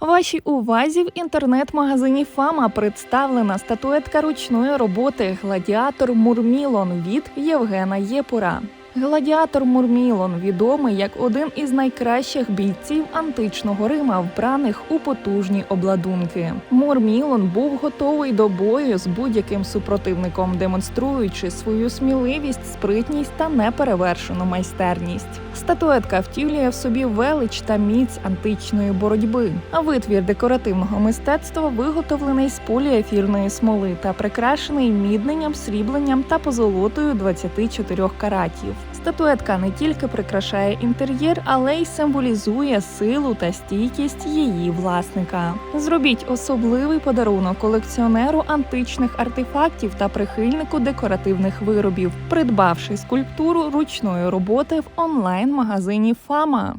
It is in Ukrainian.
Вашій увазі в інтернет-магазині Фама представлена статуетка ручної роботи Гладіатор Мурмілон від Євгена Єпура. Гладіатор Мурмілон відомий як один із найкращих бійців античного Рима, вбраних у потужні обладунки. Мурмілон був готовий до бою з будь-яким супротивником, демонструючи свою сміливість, спритність та неперевершену майстерність. Статуетка втілює в собі велич та міць античної боротьби. А витвір декоративного мистецтва виготовлений з поліефірної смоли та прикрашений мідненням, срібленням та позолотою 24 каратів. Статуетка не тільки прикрашає інтер'єр, але й символізує силу та стійкість її власника. Зробіть особливий подарунок колекціонеру античних артефактів та прихильнику декоративних виробів, придбавши скульптуру ручної роботи в онлайн-магазині Фама.